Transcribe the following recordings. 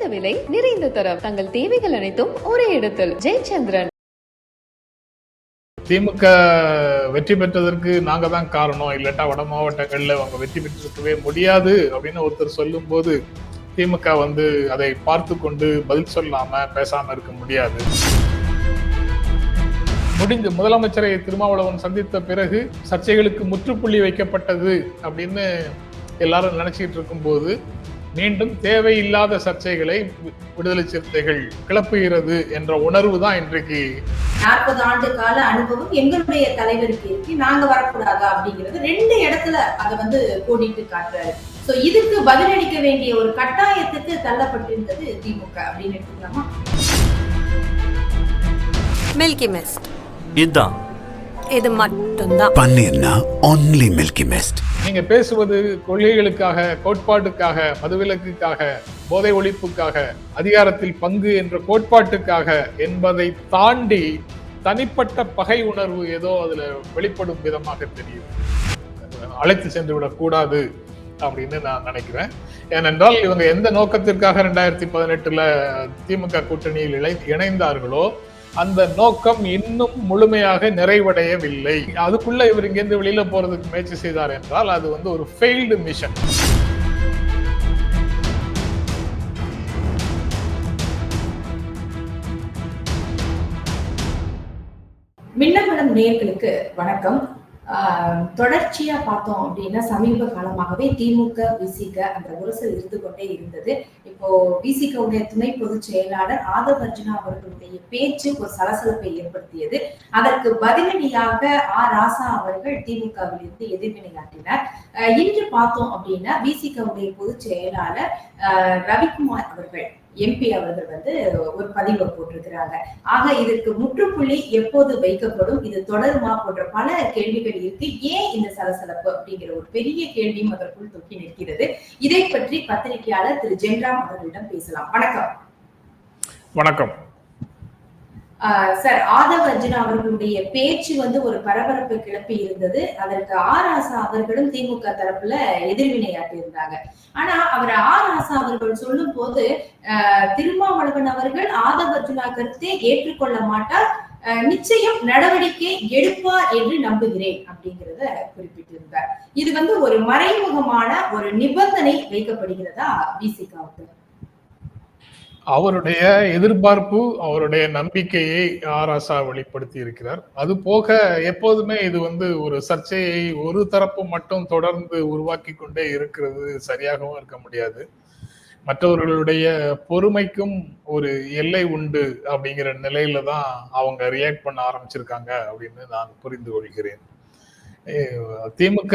குறைந்த விலை நிறைந்த தரம். தங்கள் தேவைகள் அனைத்தும் ஒரே இடத்தில். ஜெயச்சந்திரன். திமுக வெற்றி பெற்றதற்கு நாங்க தான் காரணம். இல்லாட்டா வட மாவட்டங்கள்ல அவங்க வெற்றி பெற்றிருக்கவே முடியாது அப்படின்னு ஒருத்தர் சொல்லும்போது திமுக வந்து அதை பார்த்து கொண்டு பதில் சொல்லாம பேசாம இருக்க முடியாது. முடிந்து முதலமைச்சரை திருமாவளவன் சந்தித்த பிறகு சர்ச்சைகளுக்கு முற்றுப்புள்ளி வைக்கப்பட்டது அப்படின்னு எல்லாரும் நினைச்சிட்டு இருக்கும்போது மீண்டும் தேவையில்லாத சர்ச்சைகளை விடுதலை சிறுத்தைகள் கிளப்புகிறது என்ற உணர்வு தான் இன்றைக்கு. நாற்பது ஆண்டு கால அனுபவம் எங்களுடைய தலைவருக்கு இருக்கு. நாங்க வரக்கூடாதா அப்படிங்கிறது ரெண்டு இடத்துல அதை வந்து கோடிட்டு காட்டுறாரு. சோ இதுக்கு பதிலளிக்க வேண்டிய ஒரு கட்டாயத்துக்கு தள்ளப்பட்டிருந்தது திமுக அப்படின்னு எடுத்துக்கலாமா? மில்கி மிஸ்ட் இதுதான். இது மட்டும்தான். பன்னீர்னா ஒன்லி மில்கி மிஸ்ட் நீங்க பேசுவது கொள்கைகளுக்காக கோட்பாட்டுக்காக மதுவிலக்குக்காக போதை ஒழிப்புக்காக அதிகாரத்தில் பங்கு என்ற கோட்பாட்டுக்காக என்பதை தாண்டி தனிப்பட்ட பகை உணர்வு ஏதோ அதுல வெளிப்படும் விதமாக தெரியும். அழைத்து சென்று விடக்கூடாது அப்படின்னு நான் நினைக்கிறேன். ஏனென்றால் இவங்க எந்த நோக்கத்திற்காக ரெண்டாயிரத்தி பதினெட்டுல திமுக கூட்டணியில் இணை இணைந்தார்களோ அந்த நோக்கம் இன்னும் முழுமையாக நிறைவடையவில்லை. அதுக்குள்ள இவர் இங்கிருந்து வெளியில போறதுக்கு முயற்சி செய்தார் என்றால் அது வந்து ஒரு ஃபெயில்டு மிஷன் மின்னமலம் நேர்களுக்கு வணக்கம். தொடர்ச்சியா பார்த்தோம் அப்படின்னா சமீப காலமாகவே திமுக விசிக அந்த உரசல் இருந்து கொண்டே இருந்தது. இப்போ விசிகவுடைய துணை பொதுச் செயலாளர் ஆதவ் அர்ஜுனா அவர்களுடைய பேச்சு ஒரு சலசலப்பை ஏற்படுத்தியது. அதற்கு பதிலடியாக ஆ. ராசா அவர்கள் திமுகவில் இருந்து எதிர்வினையாற்றினார் ஆஹ் இன்று பார்த்தோம் அப்படின்னா விசிகவுடைய பொதுச் செயலாளர் ரவிக்குமார் அவர்கள் எம்பி அவர்கள் வந்து ஒரு பதிவை போட்டிருக்கிறாங்க. ஆக இதற்கு முற்றுப்புள்ளி எப்போது வைக்கப்படும் இது தொடருமா போன்ற பல கேள்விகள் இருக்கு. ஏன் இந்த சலசலப்பு அப்படிங்கிற ஒரு பெரிய கேள்வியும் அதற்குள் தொக்கி நிற்கிறது. இதை பற்றி பத்திரிகையாளர் திரு. ஜென்ராம் அவர்களிடம் பேசலாம். வணக்கம். வணக்கம். சார் ஆதவ் அர்ஜுனா அவர்களுடைய பேச்சு வந்து ஒரு பரபரப்பு கிளப்பி இருந்தது. அதற்கு ஆர் ஆசா அவர்களும் திமுக தரப்புல எதிர்வினையாட்டி இருந்தாங்க ஆனா அவர் ஆர் ஆசா அவர்கள் சொல்லும் போது ஆஹ் திருமாவளவன் அவர்கள் ஆதவ் அர்ஜுனா கருத்தை ஏற்றுக்கொள்ள மாட்டார். நிச்சயம் நடவடிக்கை எடுப்பார் என்று நம்புகிறேன் அப்படிங்கிறத குறிப்பிட்டிருந்தார். இது வந்து ஒரு மறைமுகமான ஒரு நிபந்தனை வைக்கப்படுகிறதா விசிகாவுக்கு அவருடைய எதிர்பார்ப்பு அவருடைய நம்பிக்கையை ஆராசா வெளிப்படுத்தி இருக்கிறார் அது போக எப்போதுமே இது வந்து ஒரு சர்ச்சையை ஒரு தரப்பு மட்டும் தொடர்ந்து உருவாக்கி கொண்டே இருக்கிறது சரியாகவும் இருக்க முடியாது. மற்றவர்களுடைய பொறுமைக்கும் ஒரு எல்லை உண்டு அப்படிங்கிற நிலையில தான் அவங்க ரியாக்ட் பண்ண ஆரம்பிச்சிருக்காங்க அப்படின்னு நான் புரிந்து கொள்கிறேன். திமுக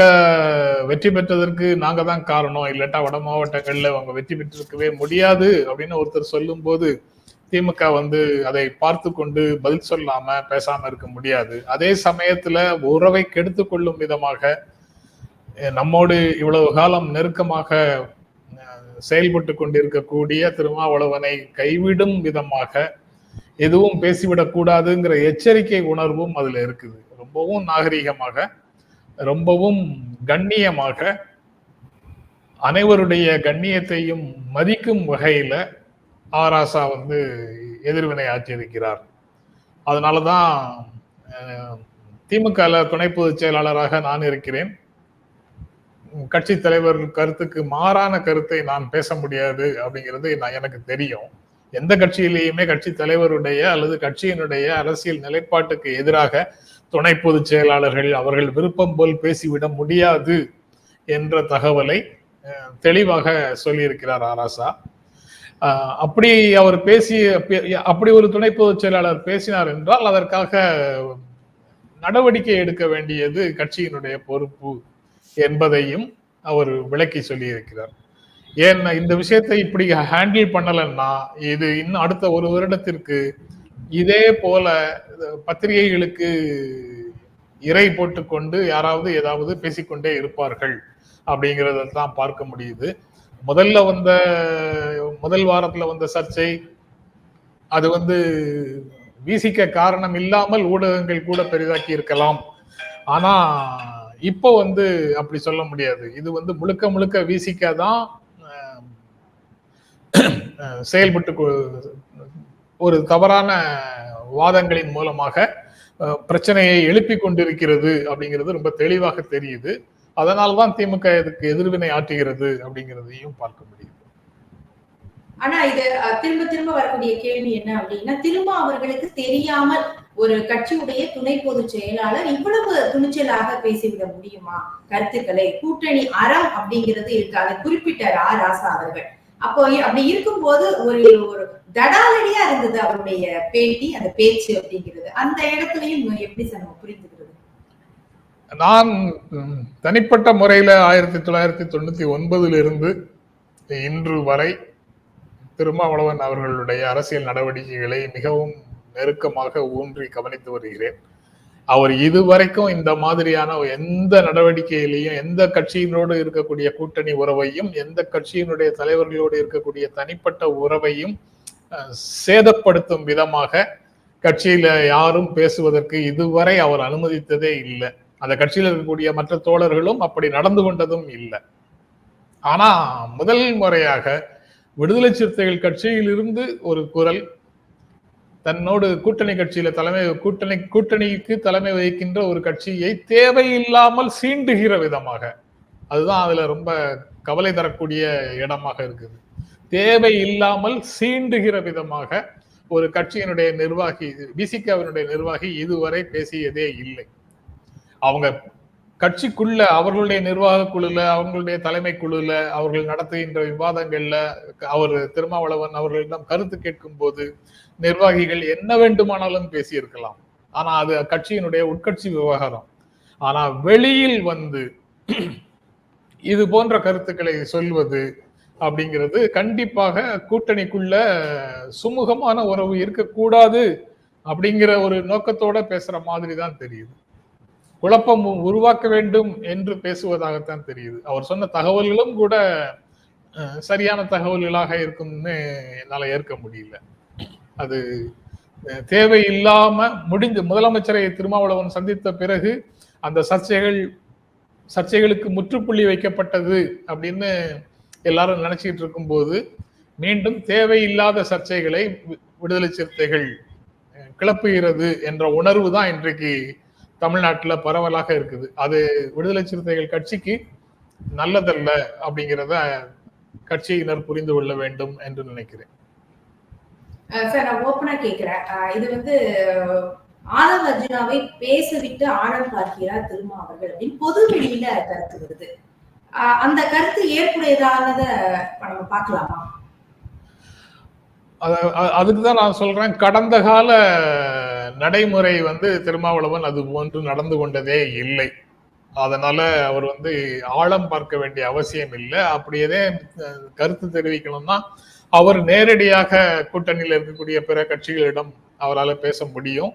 வெற்றி பெற்றதற்கு நாங்க தான் காரணம். இல்லாட்டா வட மாவட்டங்கள்ல அவங்க வெற்றி பெற்றிருக்கவே முடியாது அப்படின்னு ஒருத்தர் சொல்லும்போது திமுக வந்து அதை பார்த்து கொண்டு பதில் சொல்லாம பேசாம இருக்க முடியாது. அதே சமயத்துல உறவை கெடுத்து கொள்ளும் விதமாக நம்மோடு இவ்வளவு காலம் நெருக்கமாக செயல்பட்டு கொண்டிருக்கக்கூடிய திருமாவளவனை கைவிடும் விதமாக எதுவும் பேசிவிடக் கூடாதுங்கிற எச்சரிக்கை உணர்வும் அதுல இருக்குது. ரொம்பவும் நாகரிகமாக ரொம்பவும் கண்ணியமாக அனைவருடைய கண்ணியத்தையும் மதிக்கும் வகையில் ஆராசா வந்து எதிர்வினை ஆற்றியிருக்கிறார். அதனால தான் திமுக துணை பொதுச் செயலாளராக நான் இருக்கிறேன். கட்சி தலைவர் கருத்துக்கு மாறான கருத்தை நான் பேச முடியாது அப்படிங்கிறது நான் எனக்கு தெரியும். எந்த கட்சியிலேயுமே கட்சி தலைவருடைய அல்லது கட்சியினுடைய அரசியல் நிலைப்பாட்டுக்கு எதிராக துணை பொதுச் செயலாளர்கள் அவர்கள் விருப்பம் போல் பேசிவிட முடியாது என்ற தகவலை தெளிவாக சொல்லியிருக்கிறார் ஆராசா அப்படி அவர் பேசி அப்படி ஒரு துணை பொதுச் செயலாளர் பேசினார் என்றால் அதற்காக நடவடிக்கை எடுக்க வேண்டியது கட்சியினுடைய பொறுப்பு என்பதையும் அவர் விளக்கி சொல்லியிருக்கிறார். ஏன் இந்த விஷயத்தை இப்படி ஹேண்டில் பண்ணலைன்னா இது இன்னும் அடுத்த ஒரு வருடத்திற்கு இதே போல பத்திரிகைகளுக்கு இறை போட்டுக்கொண்டு யாராவது ஏதாவது பேசிக்கொண்டே இருப்பார்கள் அப்படிங்கிறத தான் பார்க்க முடியுது. முதல்ல வந்த முதல் வாரத்துல வந்த சர்ச்சை அது வந்து வீசிக்க காரணம் இல்லாமல் ஊடகங்கள் கூட பெரிதாக்கி இருக்கலாம். ஆனா இப்போ வந்து அப்படி சொல்ல முடியாது. இது வந்து முழுக்க முழுக்க வீசிக்க தான் செயல்பட்டு ஒரு தவறான வாதங்களின் மூலமாக பிரச்சனையை எழுப்பி கொண்டிருக்கிறது அப்படிங்கிறது ரொம்ப தெளிவாக தெரியுது. அதனால்தான் திமுக இதுக்கு எதிர்வினை ஆற்றுகிறது அப்படிங்கிறதையும் பார்க்க முடியுது. ஆனா இது திரும்ப திரும்ப வரக்கூடிய கேள்வி என்ன அப்படின்னா திரும்ப அவர்களுக்கு தெரியாமல் ஒரு கட்சியுடைய துணை பொதுச் செயலாளர் இவ்வளவு துணிச்சலாக பேசிவிட முடியுமா? கருத்துக்களை கூட்டணி அறம் அப்படிங்கிறது இருக்கு அதை குறிப்பிட்டார் ஆ ராசா அவர்கள். அப்போ அப்படி இருக்கும்போது ஒரு ஒரு தடாலடியா இருந்தது அவருடைய பேட்டி அந்த பேச்சு அப்படிங்கிறது. அந்த இடத்துலயும் எப்படி சார் நம்ம புரிந்துக்கிறது நான் தனிப்பட்ட முறையில ஆயிரத்தி தொள்ளாயிரத்தி தொண்ணூத்தி ஒன்பதுல இருந்து இன்று வரை திருமாவளவன் அவர்களுடைய அரசியல் நடவடிக்கைகளை மிகவும் நெருக்கமாக ஊன்றி கவனித்து வருகிறேன். அவர் இதுவரைக்கும் இந்த மாதிரியான எந்த நடவடிக்கையிலையும் எந்த கட்சியினோடு இருக்கக்கூடிய கூட்டணி உறவையும் எந்த கட்சியினுடைய தலைவர்களோடு இருக்கக்கூடிய தனிப்பட்ட உறவையும் சேதப்படுத்தும் விதமாக கட்சியில யாரும் பேசுவதற்கு இதுவரை அவர் அனுமதித்ததே இல்லை. அந்த கட்சியில் இருக்கக்கூடிய மற்ற தோழர்களும் அப்படி நடந்து கொண்டதும் இல்லை. ஆனா முதல் முறையாக விடுதலை சிறுத்தைகள் கட்சியிலிருந்து ஒரு குரல் தன்னோடு கூட்டணி கட்சியில தலைமை கூட்டணி கூட்டணிக்கு தலைமை வகிக்கின்ற ஒரு கட்சியை தேவையில்லாமல் சீண்டுகிற விதமாக. அதுதான் அதுல ரொம்ப கவலை தரக்கூடிய இடமாக இருக்குது. தேவை இல்லாமல் சீண்டுகிற விதமாக ஒரு கட்சியினுடைய நிர்வாகி பிசிகாவினுடைய நிர்வாகி இதுவரை பேசியதே இல்லை. அவங்க கட்சிக்குள்ள அவர்களுடைய நிர்வாக குழுல அவங்களுடைய தலைமை குழுல அவர்கள் நடத்துகின்ற விவாதங்கள்ல அவர் திருமாவளவன் அவர்களிடம் கருத்து கேட்கும் போது நிர்வாகிகள் என்ன வேண்டுமானாலும் பேசியிருக்கலாம். ஆனா அது கட்சியினுடைய உட்கட்சி விவகாரம். ஆனா வெளியில் வந்து இது போன்ற கருத்துக்களை சொல்வது அப்படிங்கிறது கண்டிப்பாக கூட்டணிக்குள்ள சுமூகமான உறவு இருக்கக்கூடாது அப்படிங்கிற ஒரு நோக்கத்தோட பேசுற மாதிரி தான் தெரியுது. குழப்பம் உருவாக்க வேண்டும் என்று பேசுவதாகத்தான் தெரியுது. அவர் சொன்ன தகவல்களும் கூட சரியான தகவல்களாக இருக்கும்னு என்னால் ஏற்க முடியல. அது தேவை இல்லாம முடிந்து முதலமைச்சரை திருமாவளவன் சந்தித்த பிறகு அந்த சர்ச்சைகள் சர்ச்சைகளுக்கு முற்றுப்புள்ளி வைக்கப்பட்டது அப்படின்னு எல்லாரும் நினைச்சிட்டு இருக்கும்போது மீண்டும் தேவையில்லாத சர்ச்சைகளை வி- விடுதலை சிறுத்தைகள் கிளப்புகிறது என்ற உணர்வு தான் இன்றைக்கு தமிழ்நாட்டுல பரவலாக இருக்குது. அது விடுதலை சிறுத்தைகள் கட்சிக்கு நல்லதல்ல அப்படிங்கிறத கட்சியினர் புரிந்து கொள்ள வேண்டும் என்று நினைக்கிறேன். சார் நான் ஓப்பனா கேக்குறேன். இது வந்து ஆனந்த் அர்ஜுனாவை பேச விட்டு ஆழம் பார்க்கிறார் திருமா அவர்கள் அப்படின்னு பொது வெளியில கருத்து வருது. அந்த கருத்து ஏற்புடையதானத நம்ம பார்க்கலாமா? அதுக்கு தான் நான் சொல்றேன். கடந்த கால நடைமுறை வந்து திருமாவளவன் அது போன்று நடந்து கொண்டதே இல்லை. அதனால அவர் வந்து ஆழம் பார்க்க வேண்டிய அவசியம் இல்லை. அப்படியே கருத்து தெரிவிக்கணும்னா அவர் நேரடியாக கூட்டணியில் இருக்கக்கூடிய பிற கட்சிகளிடம் அவரால் பேச முடியும்.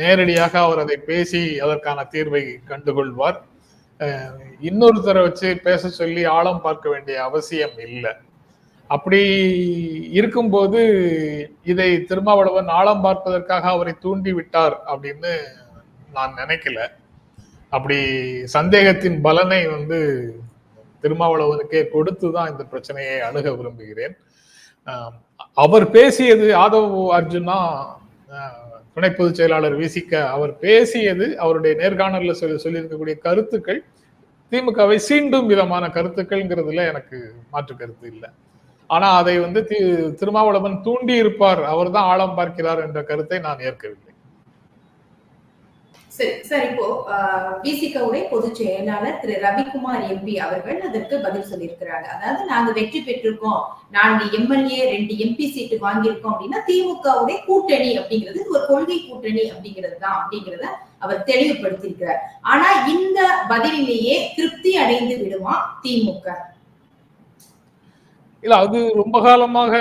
நேரடியாக அவர் அதை பேசி அதற்கான தீர்வை கண்டுகொள்வார். இன்னொருத்தரை வச்சு பேச சொல்லி ஆழம் பார்க்க வேண்டிய அவசியம் இல்லை. அப்படி இருக்கும்போது இதை திருமாவளவன் ஆழம் பார்ப்பதற்காக அவரை தூண்டி விட்டார் அப்படின்னு நான் நினைக்கல. அப்படி சந்தேகத்தின் பலனை வந்து திருமாவளவனுக்கே கொடுத்து தான் இந்த பிரச்சனையை அணுக விரும்புகிறேன். அவர் பேசியது ஆதவ் அர்ஜுனா துணை பொதுச் செயலாளர் விசிக்க அவர் பேசியது அவருடைய நேர்காணலில் சொல்லி சொல்லியிருக்கக்கூடிய கருத்துக்கள் திமுகவை சீண்டும் விதமான கருத்துக்கள்ங்கிறதுல எனக்கு மாற்று கருத்து இல்லை. ஆனா அதை வந்து தி- திருமாவளவன் தூண்டி இருப்பார். அவர் தான் ஆழம் பார்க்கிறார் என்ற கருத்தை நான் ஏற்கவில்லை. சரி சார் இப்போ பிசிகவுடைய பொதுச் செயலாளர் திரு. ரவிக்குமார் எம்பி அவர்கள் அதற்கு பதில் சொல்லியிருக்கிறாங்க. அதாவது நாங்க வெற்றி பெற்றிருக்கோம். நான்கு எம்எல்ஏ ரெண்டு எம்பி சீட்டு வாங்கியிருக்கோம் அப்படின்னா திமுகவுடைய கூட்டணி அப்படிங்கிறது ஒரு கொள்கை கூட்டணி அப்படிங்கிறது தான் அப்படிங்கிறத அவர் தெளிவுபடுத்தியிருக்கிறார். ஆனா இந்த பதிலிலேயே திருப்தி அடைந்து விடுமா திமுக இல்ல அது ரொம்ப காலமாக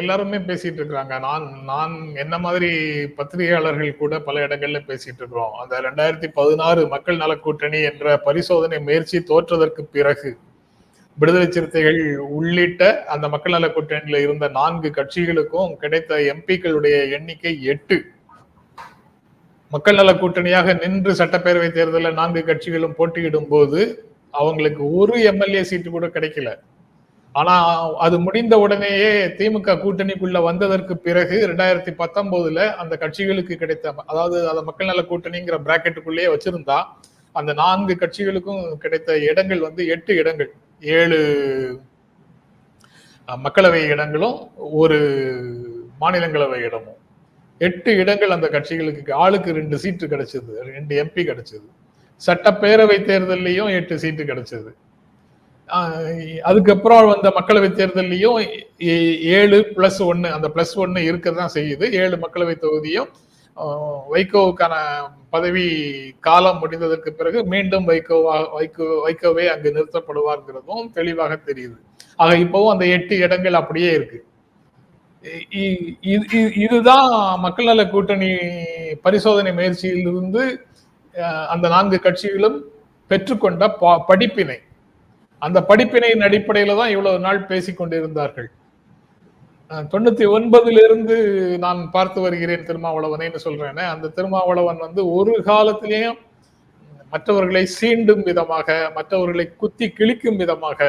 எல்லாருமே பேசிட்டு இருக்கிறாங்க. நான் நான் என்ன மாதிரி பத்திரிகையாளர்கள் கூட பல இடங்கள்ல பேசிட்டு இருக்கிறோம். அந்த ரெண்டாயிரத்தி பதினாறு மக்கள் நல கூட்டணி என்ற பரிசோதனை முயற்சி தோற்றதற்கு பிறகு விடுதலை சிறுத்தைகள் உள்ளிட்ட அந்த மக்கள் நல கூட்டணியில இருந்த நான்கு கட்சிகளுக்கும் கிடைத்த எம்பிக்களுடைய எண்ணிக்கை எட்டு. மக்கள் நல கூட்டணியாக நின்று சட்டப்பேரவை தேர்தலில் நான்கு கட்சிகளும் போட்டியிடும் போது அவங்களுக்கு ஒரு எம்எல்ஏ சீட்டு கூட கிடைக்கல. ஆனா அது முடிந்த உடனேயே திமுக கூட்டணிக்குள்ள வந்ததற்கு பிறகு ரெண்டாயிரத்தி பத்தொன்பதுல அந்த கட்சிகளுக்கு கிடைத்த அதாவது அந்த மக்கள் நல கூட்டணிங்கிற பிராக்கெட்டுக்குள்ளேயே வச்சிருந்தா அந்த நான்கு கட்சிகளுக்கும் கிடைத்த இடங்கள் வந்து எட்டு இடங்கள். ஏழு மக்களவை இடங்களும் ஒரு மாநிலங்களவை இடமும். எட்டு இடங்கள் அந்த கட்சிகளுக்கு ஆளுக்கு ரெண்டு சீட்டு கிடைச்சது ரெண்டு எம்பி கிடைச்சது. சட்டப்பேரவை தேர்தல்லையும் எட்டு சீட்டு கிடைச்சது. அதுக்கப்புறம் வந்த மக்களவை தேர்தல்லையும் ஏ- ஏழு பிளஸ் ஒன்னு அந்த பிளஸ் ஒன்னு இருக்க தான் செய்யுது. ஏழு மக்களவை தொகுதியும் வைகோவுக்கான பதவி காலம் முடிந்ததற்கு பிறகு மீண்டும் வைகோவா வைகோ வைகோவே அங்கு நிறுத்தப்படுவார்ங்கிறதும் தெளிவாக தெரியுது. ஆக இப்பவும் அந்த எட்டு இடங்கள் அப்படியே இருக்கு. இது- இதுதான் மக்கள் நல கூட்டணி பரிசோதனை முயற்சியிலிருந்து அந்த நான்கு கட்சிகளும் பெற்றுக்கொண்ட ப- படிப்பினை. அந்த படிப்பினையின் அடிப்படையில தான் இவ்வளவு நாள் பேசிக் கொண்டிருந்தார்கள். தொண்ணூத்தி ஒன்பதிலிருந்து நான் பார்த்து வருகிறேன் திருமாவளவனைன்னு சொல்றேனே அந்த திருமாவளவன் வந்து ஒரு காலத்திலேயும் மற்றவர்களை சீண்டும் விதமாக மற்றவர்களை குத்தி கிழிக்கும் விதமாக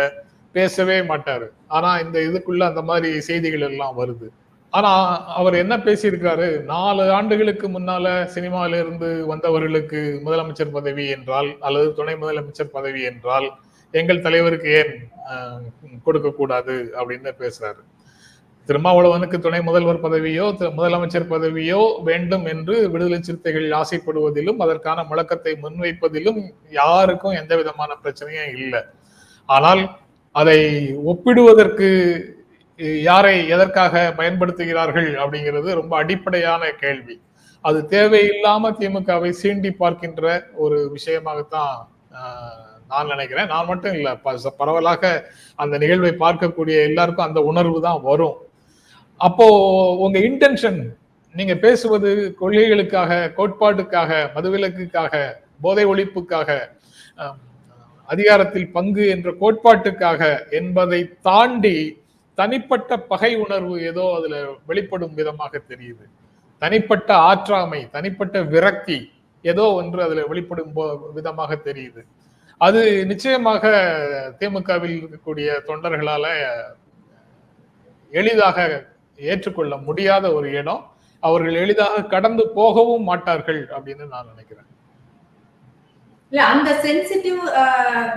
பேசவே மாட்டாரு. ஆனா இந்த இதுக்குள்ள அந்த மாதிரி செய்திகள் எல்லாம் வருது. ஆனா அவர் என்ன பேசியிருக்காரு? நாலு ஆண்டுகளுக்கு முன்னால சினிமாவிலிருந்து வந்தவர்களுக்கு முதலமைச்சர் பதவி என்றால் அல்லது துணை முதலமைச்சர் பதவி என்றால் எங்கள் தலைவருக்கு ஏன் கொடுக்கக்கூடாது அப்படின்னு பேசுறாரு. திருமாவளவனுக்கு துணை முதல்வர் பதவியோ முதலமைச்சர் பதவியோ வேண்டும் என்று விடுதலை சிறுத்தைகள் ஆசைப்படுவதிலும் அதற்கான முழக்கத்தை முன்வைப்பதிலும் யாருக்கும் எந்த விதமான பிரச்சனையும் இல்லை. ஆனால் அதை ஒப்பிடுவதற்கு யாரை எதற்காக பயன்படுத்துகிறார்கள் அப்படிங்கிறது ரொம்ப அடிப்படையான கேள்வி. அது தேவையில்லாம திமுகவை சீண்டி பார்க்கின்ற ஒரு விஷயமாகத்தான் நான் நினைக்கிறேன். நான் மட்டும் இல்லை ப- பரவலாக அந்த நிகழ்வை பார்க்கக்கூடிய எல்லாருக்கும் அந்த உணர்வு தான் வரும். அப்போ உங்க இன்டென்ஷன் நீங்க பேசுவது கொள்கைகளுக்காக கோட்பாட்டுக்காக மதுவிலக்குக்காக போதை ஒழிப்புக்காக அதிகாரத்தில் பங்கு என்ற கோட்பாட்டுக்காக என்பதை தாண்டி தனிப்பட்ட பகை உணர்வு ஏதோ அதுல வெளிப்படும் விதமாக தெரியுது. தனிப்பட்ட ஆற்றாமை தனிப்பட்ட விரக்தி ஏதோ ஒன்று அதுல வெளிப்படும் போ- விதமாக தெரியுது. அது நிச்சயமாக திமுகவில் இருக்கக்கூடிய தொண்டர்களால எளிதாக ஏற்றுக்கொள்ள முடியாத ஒரு இடம். அவர்கள் எளிதாக கடந்து போகவும் மாட்டார்கள் அப்படின்னு நான் நினைக்கிறேன். இல்ல அந்த சென்சிட்டிவ்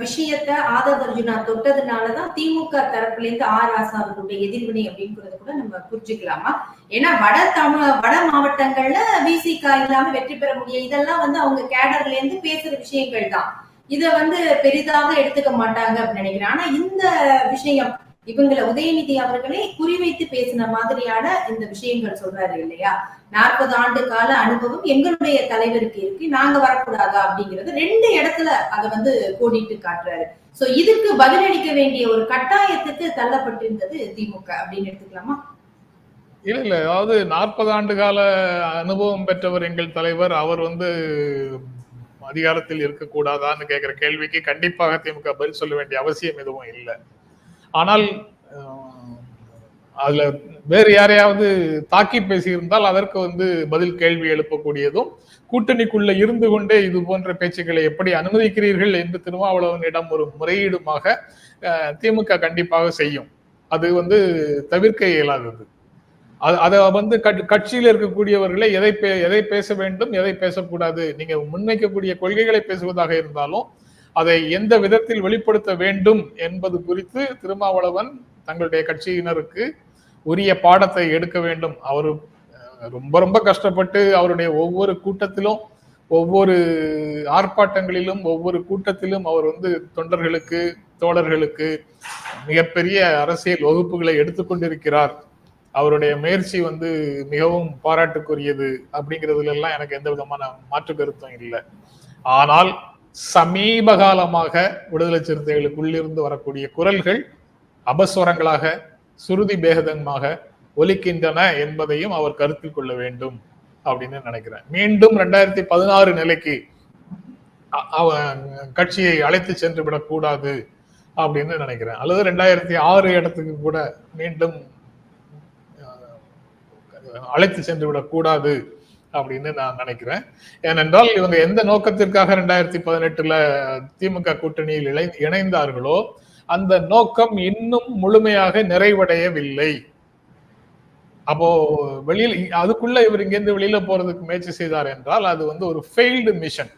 விஷயத்த ஆதர் அர்ஜுனா தொட்டதுனாலதான் திமுக தரப்புல இருந்து ஆர் ஆசா அவர்களுடைய எதிர்வினை அப்படிங்கறத கூட நம்ம புரிஞ்சுக்கலாமா? ஏன்னா வட தமிழ் வட மாவட்டங்கள்ல விசிகா இல்லாம வெற்றி பெற முடியும் இதெல்லாம் வந்து அவங்க கேடர்ல இருந்து பேசுற விஷயங்கள் தான் இத வந்து பெரிதாக எடுத்துக்க மாட்டாங்க அப்படின்னு நினைக்கிறேன். ஆனா இந்த விஷயம் இவங்கள உதயநிதி அவர்களே குறிவைத்து பேசின மாதிரியான இந்த விஷயங்கள் சொல்றாரு இல்லையா? நாற்பது ஆண்டு கால அனுபவம் எங்களுடைய தலைவருக்கு இருக்கு. நாங்க வரக்கூடாதா அப்படிங்கறது ரெண்டு இடத்துல அதை வந்து கோடிட்டு காட்டுறாரு. சோ இதுக்கு பதிலளிக்க வேண்டிய ஒரு கட்டாயத்துக்கு தள்ளப்பட்டிருந்தது திமுக. அப்படின்னு எடுத்துக்கலாமா? இல்ல இல்ல. அதாவது நாற்பது ஆண்டு கால அனுபவம் பெற்றவர் எங்கள் தலைவர். அவர் வந்து அதிகாரத்தில் இருக்கக்கூடாதான்னு கேட்கிற கேள்விக்கு கண்டிப்பாக திமுக பதில் சொல்ல வேண்டிய அவசியம் எதுவும் இல்லை. ஆனால் அதில் அதுல வேறு யாரையாவது தாக்கி பேசியிருந்தால் அதற்கு வந்து பதில் கேள்வி எழுப்பக்கூடியதும் கூட்டணிக்குள்ள இருந்து கொண்டே இது போன்ற பேச்சுக்களை எப்படி அனுமதிக்கிறீர்கள் என்று திருமாவளவனிடம் ஒரு முறையீடுமாக திமுக கண்டிப்பாக செய்யும். அது வந்து தவிர்க்க இயலாதது. அது அதை வந்து கட்- இருக்கக்கூடியவர்களை எதை பே- எதை பேச வேண்டும் எதை பேசக்கூடாது? நீங்க முன்வைக்கக்கூடிய கொள்கைகளை பேசுவதாக இருந்தாலும் அதை எந்த விதத்தில் வெளிப்படுத்த வேண்டும் என்பது குறித்து திருமாவளவன் தங்களுடைய கட்சியினருக்கு உரிய பாடத்தை எடுக்க வேண்டும். அவர் ரொம்ப ரொம்ப கஷ்டப்பட்டு அவருடைய ஒவ்வொரு கூட்டத்திலும் ஒவ்வொரு ஆர்ப்பாட்டங்களிலும் ஒவ்வொரு கூட்டத்திலும் அவர் வந்து தொண்டர்களுக்கு தோழர்களுக்கு மிகப்பெரிய அரசியல் வகுப்புகளை எடுத்துக்கொண்டிருக்கிறார் அவருடைய முயற்சி வந்து மிகவும் பாராட்டுக்குரியது அப்படிங்கிறதுல எல்லாம் எனக்கு எந்த விதமான மாற்று கருத்தும் இல்லை. ஆனால் சமீப காலமாக விடுதலை சிறுத்தைகளுக்குள்ளிருந்து வரக்கூடிய குரல்கள் அபஸ்வரங்களாக சுருதி பேகதமாக ஒலிக்கின்றன என்பதையும் அவர் கருத்தில் கொள்ள வேண்டும் அப்படின்னு நினைக்கிறேன். மீண்டும் ரெண்டாயிரத்தி பதினாறு நிலைக்கு அவன் கட்சியை அழைத்து சென்று விடக்கூடாது அப்படின்னு நினைக்கிறேன். அல்லது ரெண்டாயிரத்தி ஆறு இடத்துக்கு கூட மீண்டும் அழைத்து சென்று விடக்கூடாது அப்படின்னு நான் நினைக்கிறேன். ஏனென்றால் இவங்க எந்த நோக்கத்திற்காக ரெண்டாயிரத்தி பதினெட்டுல திமுக கூட்டணியில் இணை இணைந்தார்களோ அந்த நோக்கம் இன்னும் முழுமையாக நிறைவடையவில்லை. அப்போ வெளியில் அதுக்குள்ள இவர் இங்கிருந்து வெளியில போறதுக்கு முயற்சி செய்தார் என்றால் அது வந்து ஒரு ஃபெயில்டு மிஷன்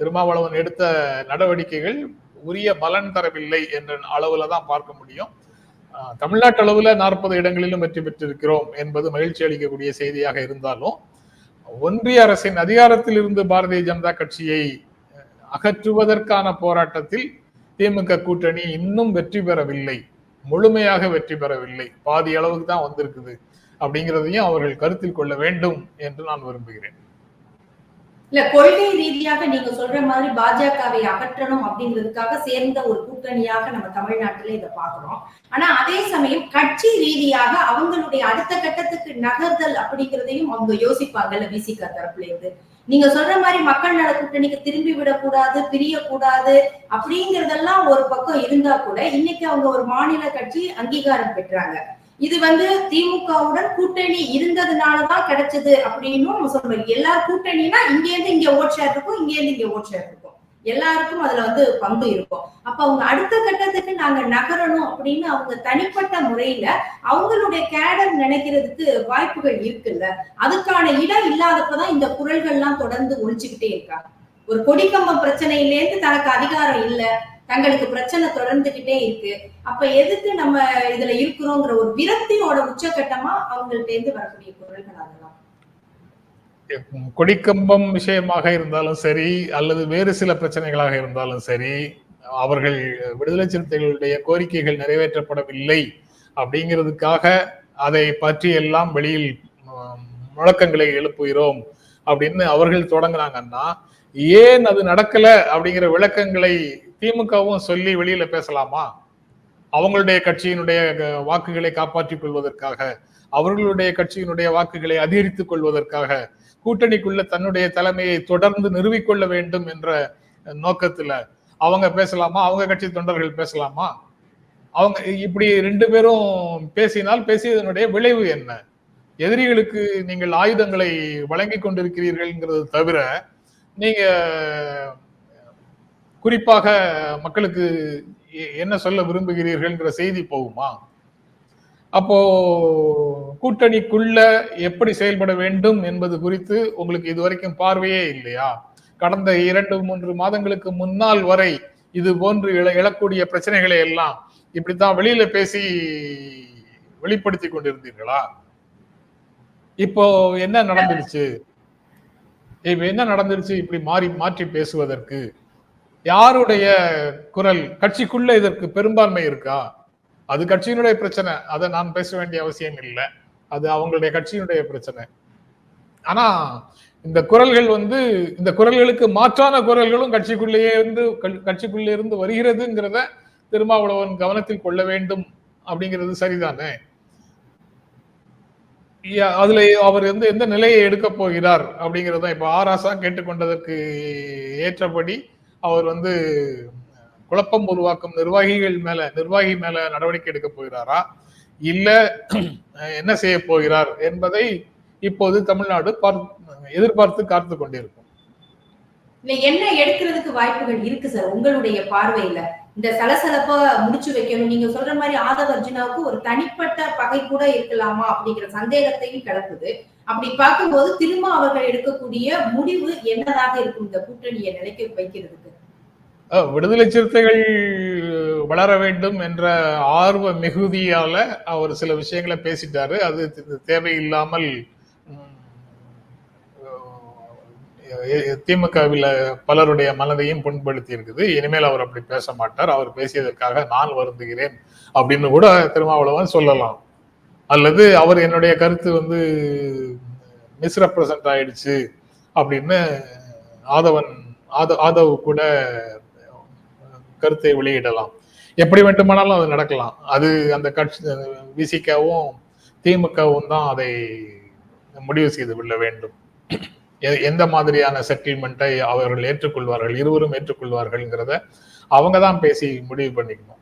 திருமாவளவன் எடுத்த நடவடிக்கைகள் உரிய பலன் தரவில்லை என்ற அளவுல தான் பார்க்க முடியும். தமிழ்நாட்டு அளவில் நாற்பது இடங்களிலும் வெற்றி பெற்றிருக்கிறோம் என்பது மகிழ்ச்சி அளிக்கக்கூடிய செய்தியாக இருந்தாலும் ஒன்றிய அரசின் அதிகாரத்தில் இருந்து பாரதிய ஜனதா கட்சியை அகற்றுவதற்கான போராட்டத்தில் திமுக கூட்டணி இன்னும் வெற்றி பெறவில்லை. முழுமையாக வெற்றி பெறவில்லை. பாதி அளவுக்கு தான் வந்திருக்குது. அப்படிங்கிறதையும் அவர்கள் கருத்தில் கொள்ள வேண்டும் என்று நான் விரும்புகிறேன். இல்ல கொள்கை ரீதியாக நீங்க சொல்ற மாதிரி பாஜகவை அகற்றணும் அப்படிங்கிறதுக்காக சேர்ந்த ஒரு கூட்டணியாக நம்ம தமிழ்நாட்டில இதை பாக்குறோம் ஆனா அதே சமயம் கட்சி ரீதியாக அவங்களுடைய அடுத்த கட்டத்துக்கு நகர்தல் அப்படிங்கிறதையும் அவங்க யோசிப்பாங்கல்ல விசிக தரப்புல இருந்து. நீங்க சொல்ற மாதிரி மக்கள் நல கூட்டணிக்கு திரும்பி விடக்கூடாது பிரியக்கூடாது அப்படிங்கறதெல்லாம் ஒரு பக்கம் இருந்தா கூட இன்னைக்கு அவங்க ஒரு மாநில கட்சி அங்கீகாரம் பெற்றாங்க. இது வந்து திமுகவுடன் கூட்டணி இருந்ததுனாலதான் கிடைச்சது அப்படின்னு நம்ம எல்லா கூட்டணினா இங்க இருந்து இங்க ஓட் ஷேர் இருக்கும் இங்க இருந்து இங்க ஓட் ஷேர் இருக்கும். எல்லாருக்கும் அதுல வந்து பங்கு இருக்கும். அப்ப அவங்க அடுத்த கட்டத்துக்கு நாங்க நகரணும் அப்படின்னு அவங்க தனிப்பட்ட முறையில அவங்களுடைய கேடர் நினைக்கிறதுக்கு வாய்ப்புகள் இருக்குல்ல? அதுக்கான இடம் இல்லாதப்பதான் இந்த குரல்கள்லாம் தொடர்ந்து ஒழிச்சுக்கிட்டே இருக்காங்க ஒரு கொடிக்கம்பம் பிரச்சனையிலேருந்து தனக்கு அதிகாரம் இல்லை. தங்களுக்கு பிரச்சனை தொடர்ந்துகிட்டே இருக்கு. அப்ப எதுக்கு நம்ம இதுல இருக்கிறோங்கிற ஒரு விரக்தியோட உச்சகட்டமா அவங்கள்ட்ட இருந்து வரக்கூடிய குரல்கள் அதெல்லாம். கொடிக்கம்பம் விஷயமாக இருந்தாலும் சரி அல்லது வேறு சில பிரச்சனைகளாக இருந்தாலும் சரி அவர்கள் விடுதலை சிறுத்தைகளுடைய கோரிக்கைகள் நிறைவேற்றப்படவில்லை அப்படிங்கிறதுக்காக அதை பற்றி எல்லாம் வெளியில் முழக்கங்களை எழுப்புகிறோம் அப்படின்னு அவர்கள் தொடங்கினாங்கன்னா ஏன் அது நடக்கல அப்படிங்கிற விளக்கங்களை திமுகவும் சொல்லி வெளியில பேசலாமா? அவங்களுடைய கட்சியினுடைய வாக்குகளை காப்பாற்றிக் கொள்வதற்காக அவர்களுடைய கட்சியினுடைய வாக்குகளை அதிகரித்துக் கொள்வதற்காக கூட்டணிக்குள்ள தன்னுடைய தலைமையை தொடர்ந்து நிறுவிக்கொள்ள வேண்டும் என்ற நோக்கத்துல அவங்க பேசலாமா? அவங்க கட்சி தொண்டர்கள் பேசலாமா? அவங்க இப்படி ரெண்டு பேரும் பேசினால் பேசியதனுடைய விளைவு என்ன? எதிரிகளுக்கு நீங்கள் ஆயுதங்களை வழங்கி கொண்டிருக்கிறீர்கள்ங்கிறது தவிர நீங்க குறிப்பாக மக்களுக்கு எ- என்ன சொல்ல விரும்புகிறீர்கள்ங்கிற செய்தி போகுமா? அப்போ கூட்டணிக்குள்ள எப்படி செயல்பட வேண்டும் என்பது குறித்து உங்களுக்கு இதுவரைக்கும் பார்வையே இல்லையா? கடந்த இரண்டு மூன்று மாதங்களுக்கு முன்னால் வரை இது போன்று இழ எழக்கூடிய பிரச்சனைகளை எல்லாம் இப்படித்தான் வெளியில பேசி வெளிப்படுத்தி கொண்டிருந்தீர்களா? இப்போ என்ன நடந்துருச்சு? இப்ப என்ன நடந்துருச்சு? இப்படி மாறி மாற்றி பேசுவதற்கு யாருடைய குரல் கட்சிக்குள்ள இதற்கு பெரும்பான்மை இருக்கா? அது கட்சியினுடைய பிரச்சனை. அதை நான் பேச வேண்டிய அவசியம் இல்லை. அது அவங்களுடைய கட்சியினுடைய பிரச்சனை. ஆனா இந்த குரல்கள் வந்து இந்த குரல்களுக்கு மாற்றான குரல்களும் கட்சிக்குள்ளேயே இருந்து கல்- கட்சிக்குள்ளே இருந்து வருகிறதுங்கிறத திருமாவளவன் கவனத்தில் கொள்ள வேண்டும் அப்படிங்கிறது சரிதானே? அதுல அவர் வந்து எந்த நிலையை எடுக்க போகிறார் அப்படிங்கறத இப்ப ஆராசா கேட்டுக்கொண்டதற்கு ஏற்றபடி அவர் வந்து குழப்பம் உருவாக்கும் நிர்வாகிகள் மேல நிர்வாகி மேல நடவடிக்கை எடுக்க போகிறாரா? இல்ல என்ன செய்ய போகிறார் என்பதை இப்போது தமிழ்நாடு எதிர்பார்த்து காத்து கொண்டிருக்கும். இல்ல என்ன எடுக்கிறதுக்கு வாய்ப்புகள் இருக்கு சார்? உங்களுடைய பார்வையில. இந்த சலசலப்பா முடிச்சு வைக்கணும். நீங்க சொல்ற மாதிரி ஆதவ அர்ஜுனாவுக்கு ஒரு தனிப்பட்ட பகை கூட இருக்கலாமா அப்படிங்கிற சந்தேகத்தையும் கிளப்புது. அப்படி பார்க்கும்போது திரும்ப அவர்கள் எடுக்கக்கூடிய முடிவு என்னதாக இருக்கும்? இந்த கூட்டணியை நிலைக்க வைக்கிறதுக்கு. விடுதலை சிறுத்தைகள் வளர வேண்டும் என்ற ஆர்வ மிகுதியால அவர் சில விஷயங்களை பேசிட்டாரு. அது தேவையில்லாமல் திமுகவில் பலருடைய மனதையும் புண்படுத்தி இருக்குது இனிமேல் அவர் அப்படி பேச மாட்டார். அவர் பேசியதற்காக நான் வருந்துகிறேன் அப்படின்னு கூட திருமாவளவன் சொல்லலாம். அல்லது அவர் என்னுடைய கருத்து வந்து மிஸ்ரெப்ரசன்ட் ஆயிடுச்சு அப்படின்னு ஆதவன் ஆத ஆதவ் கூட கருத்தை வெளியிடலாம். எப்படி வேண்டுமானாலும் அது நடக்கலாம். அது அந்த கட்சி விசிகாவும் திமுகவும் தான் அதை முடிவு செய்து கொள்ள வேண்டும். எ- எந்த மாதிரியான செட்டில்மெண்ட்டை அவர்கள் ஏற்றுக்கொள்வார்கள் இருவரும் ஏற்றுக்கொள்வார்கள்ங்கிறத அவங்க தான் பேசி முடிவு பண்ணிக்கணும்.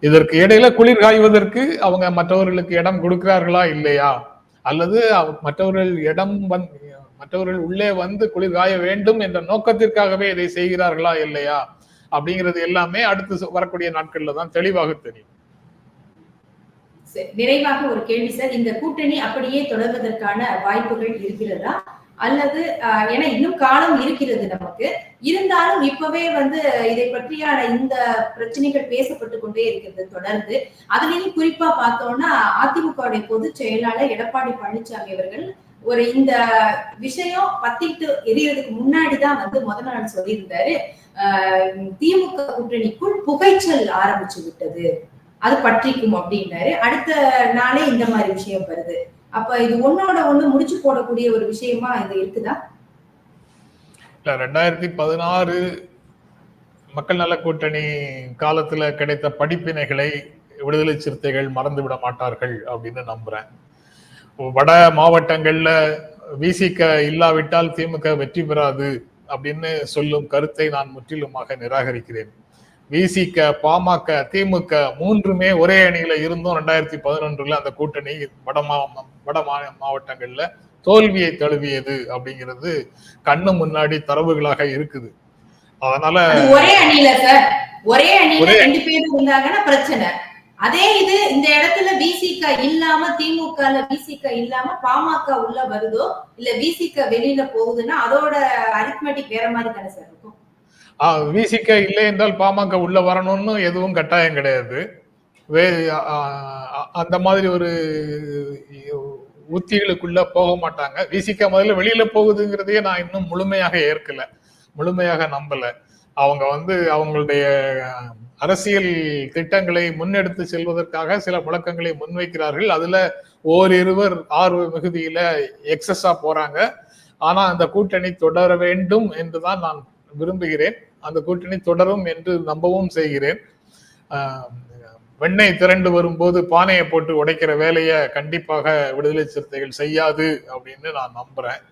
இதற்கு இடையில குளிர் காய்வதற்கு அவங்க மற்றவர்களுக்கு இடம் கொடுக்கிறார்களா இல்லையா? அல்லது மற்றவர்கள் இடம் வந் மற்றவர்கள் உள்ளே வந்து குளிர் காய வேண்டும் என்ற நோக்கத்திற்காகவே இதை செய்கிறார்களா இல்லையா அப்படிங்கிறது எல்லாமே அடுத்து வரக்கூடிய நாட்கள்ல தான் தெளிவாக தெரியும். நிறைவாக ஒரு கேள்வி சார். இந்த கூட்டணி அப்படியே தொடர்வதற்கான வாய்ப்புகள் இருக்கிறதா? அல்லது ஆஹ், ஏன்னா இன்னும் காலம் இருக்கிறது நமக்கு. இருந்தாலும் இப்பவே வந்து இதை பற்றியான இந்த பிரச்சனைகள் பேசப்பட்டு கொண்டே இருக்கிறது தொடர்ந்து. அதுலயும் குறிப்பா பார்த்தோம்னா அதிமுகவுடைய பொதுச் செயலாளர் எடப்பாடி பழனிசாமி அவர்கள் ஒரு இந்த விஷயம் பத்திட்டு எரியறதுக்கு முன்னாடிதான் வந்து முத நாள் சொல்லியிருந்தாரு. ஆஹ், திமுக கூட்டணிக்குள் புகைச்சல் ஆரம்பிச்சு விட்டது. அது பற்றிக்கும் அப்படின்னாரு. அடுத்த நாளே இந்த மாதிரி விஷயம் வருது. அப்ப இது ஒன்னோட ஒண்ணு முடிச்சு போடக்கூடிய ஒரு விஷயமா இது இருக்குதா? இல்ல ரெண்டாயிரத்தி பதினாறு மக்கள் நல கூட்டணி காலத்துல கிடைத்த படிப்பினைகளை விடுதலை சிறுத்தைகள் மறந்து விட மாட்டார்கள் அப்படின்னு நம்புறேன். வட மாவட்டங்கள்ல விசிக இல்லாவிட்டால் திமுக வெற்றி பெறாது அப்படின்னு சொல்லும் கருத்தை நான் முற்றிலுமாக நிராகரிக்கிறேன். விசிக பாமக திமுக மூன்றுமே ஒரே அணியில இருந்தும் ரெண்டாயிரத்தி பதினொன்றுல அந்த கூட்டணி வட வட மாவட்டங்கள்ல தோல்வியை தழுவியது அப்படிங்கிறது கண்ணு முன்னாடி தரவுகளாக இருக்குது. அதனால அது ஒரே அணியில சார். ஒரே அணியில ஒரே- ரெண்டு பேரும் இருந்தாங்கன்னா பிரச்சனை. அதே இது இந்த இடத்துல விசிக இல்லாம திமுக விசிக இல்லாம பாமக உள்ள வருதோ இல்ல விசிக வெளியில போகுதுன்னா அதோட அரித்மெட்டிக் வேற மாதிரி தானே சார் இருக்கும். விசிக இல்லை என்றால் பாமக உள்ள வரணும்னு எதுவும் கட்டாயம் கிடையாது. வே அந்த மாதிரி ஒரு உத்திகளுக்குள்ள போக மாட்டாங்க. விசிக முதல்ல வெளியில போகுதுங்கிறதையே நான் இன்னும் முழுமையாக ஏற்கல. முழுமையாக நம்பல. அவங்க வந்து அவங்களுடைய அரசியல் திட்டங்களை முன்னெடுத்து செல்வதற்காக சில முழக்கங்களை முன்வைக்கிறார்கள். அதுல ஓரிருவர் ஆர்வ மிகுதியில எக்ஸஸா போறாங்க. ஆனா அந்த கூட்டணி தொடர வேண்டும் என்றுதான் நான் விரும்புகிறேன். அந்த கூட்டணி தொடரும் என்று நம்பவும் செய்கிறேன். வெண்ணெய் திரண்டு வரும்போது பானையை போட்டு உடைக்கிற வேலையை கண்டிப்பாக விடுதலை சிறுத்தைகள் செய்யாது அப்படின்னு நான் நம்புறேன்.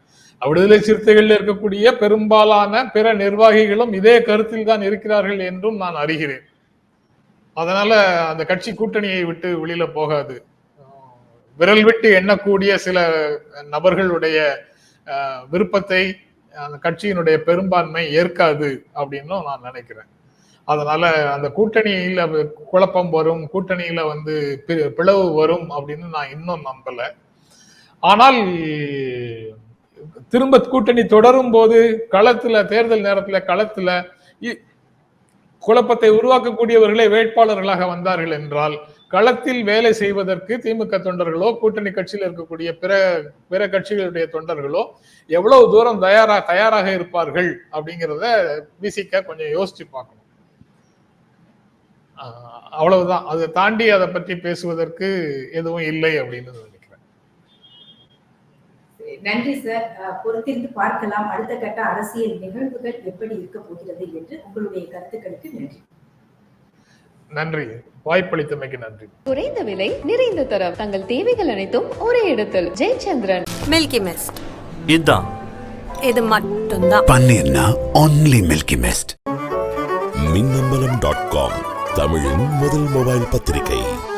விடுதலை சிறுத்தைகளில் இருக்கக்கூடிய பெரும்பாலான பிற நிர்வாகிகளும் இதே கருத்தில் தான் இருக்கிறார்கள் என்றும் நான் அறிகிறேன். அதனால அந்த கட்சி கூட்டணியை விட்டு வெளியில போகாது. விரல் விட்டு எண்ணக்கூடிய சில நபர்களுடைய விருப்பத்தை அந்த கட்சியினுடைய பெரும்பான்மை ஏற்காது அப்படின்னும் நான் நினைக்கிறேன். அதனால அந்த கூட்டணியில குழப்பம் வரும் கூட்டணியில வந்து பி- பிளவு வரும் அப்படின்னு நான் இன்னும் நம்பல. ஆனால் திரும்ப கூட்டணி தொடரும் போது களத்துல தேர்தல் நேரத்துல களத்துல இ- குழப்பத்தை உருவாக்கக்கூடியவர்களே வேட்பாளர்களாக வந்தார்கள் என்றால் களத்தில் வேலை செய்வதற்கு திமுக தொண்டர்களோ கூட்டணி கட்சியில் இருக்கக்கூடிய பிற பிற கட்சிகளுடைய தொண்டர்களோ எவ்வளவு தூரம் தயாரா தயாராக இருப்பார்கள் அப்படிங்கிறத விசிக்க கொஞ்சம் யோசிச்சு பார்க்கணும். அவ்வளவுதான். அதை தாண்டி அதை பற்றி பேசுவதற்கு எதுவும் இல்லை அப்படின்னு நினைக்கிறேன். நன்றி சார். பொறுத்திருந்து பார்க்கலாம். அடுத்த கட்ட அரசியல் நிகழ்வுகள் எப்படி இருக்க போகிறது என்று உங்களுடைய கருத்துக்களுக்கு நன்றி. நன்றி. வாய்ப்பளித்தமைக்கு நன்றி. குறைந்த விலை நிறைந்த தரம். தங்கள் தேவைகள் அனைத்தும் ஒரே இடத்தில். ஜெயச்சந்திரன். மில்கி மிஸ்ட் இதான். இது மட்டும்தான். பன்னீர்னா only Milky Mist Minnambalam dot com தமிழின் முதல் மொபைல் பத்திரிகை.